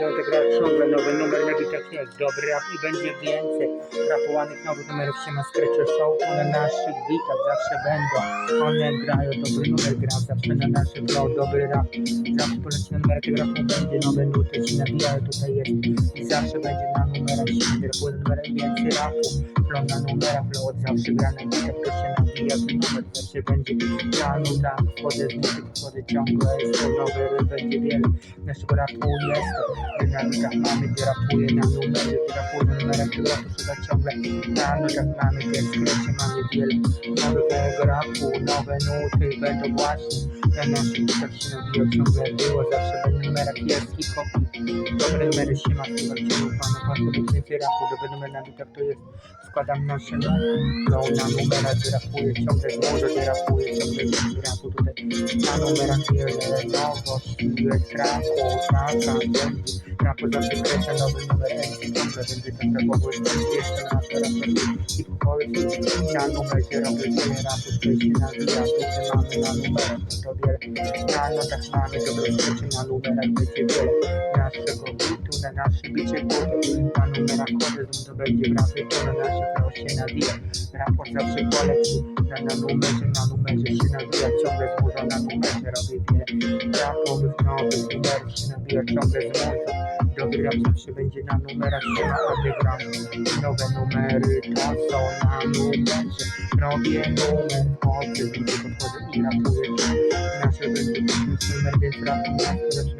to gra ciągle nowy numer bitach jest dobry rap i będzie więcej. Rapowanych nowych numerów się ma Scratcher Show. To na naszych bitach zawsze będą. One grają dobry numer gra zawsze na naszych flow dobry rap. Zawsze poleci na numery tych rapów będzie nowe nuty się nabijają. Tutaj jest i zawsze będzie na numerach. Się rapuje numerem więcej rapu flow na numerach flow od zawsze gra na bitach to się ten numer zawsze będzie na nutach wchodzę z muzyki wchodzę ciągle jest to nowy ryb będzie wiele naszego rapu jest to dynamikach mamy, gdzie rapuje na numery, gdzie rapuje na numerach, gdzie rapu szuka ciągle. Na nutach mamy, w skrecie mamy wiele nowego rapu, nowe nuty będą właśnie. Na naszych bitach się nabiją ciągle było, zawsze w numerach. Jest hip-hop dobre numery się ma, chyba cię ufano, pan być więcej rapu, dobre numery na bitach to jest składam nasze nuty, flow na numerach, rapuje ciągle może, gdzie rapuje ciągle więcej rapu tutaj. Na numerach wiele nowości, jest rapu, taka, będzie rapu zawsze kreśla nowy numer MC, ciągle będzie ten rapowy, będzie jeszcze na nasze rapery hip-hopowy, na numerze robię wiele rapu, który się nawija, który mamy na numerach, to wiele, na notach mamy dobre rzeczy, na numerach będzie wiele, naszego bitu, na naszym bicie głowy, na numerach chodzę, to będzie w rapie, to na naszych prawo się nawija, raport zawsze poleci, na, na numerze, na numerze się nawija, ciągle złożona na numerze, robię wiele. Rapowych, nowych numerów się nawija, ciągle złożą, dobry rap zawsze będzie na numerach, się ma odegram, nowe numery, to są na numerze, robię numer, chodzę, ludzie podchodzę i rapuję, nasze będzie numer, więc rapu,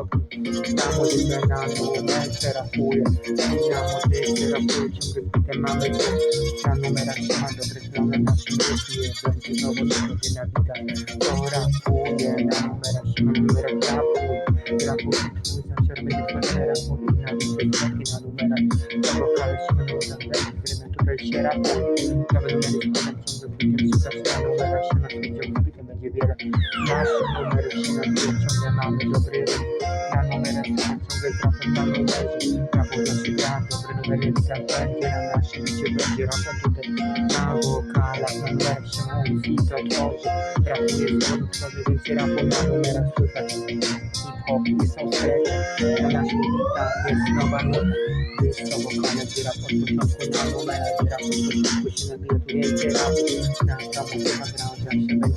fuoco. Siamo disbernato, c'era furia. Siamo tessera, poi ci prendete mamma e La numera chiamando, preso la nasce di e prendi il nuovo libro di vita. Eh, Ora furia, la numera sono numera capo. La furia scusa, serve di passare a continua, di mattina numera. La vocale sono numera, l'esperimento del cerapo. La vedere llegaron. Nace números sin la dirección de naves obreras. La número en función del transportado medio. La curiosidad sobre numeric campaign llena la gente vendieron computer. Na boca la conversion un sito close. Trafiezon i soundtrack. Dla nas limita jest nowa nuta.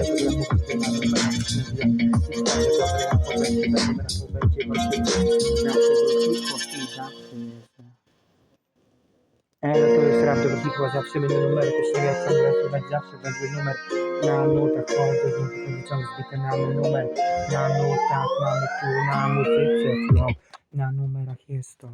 E, no to jest rap do hip-hopa, zawsze będzie numery, to się ja ciągle słuchać, zawsze będzie numer. Na nutach, chodzę, z nutą będzie ciągle zbite na numer, na nutach mamy tu, na muzyce, flow, na numerach jest to.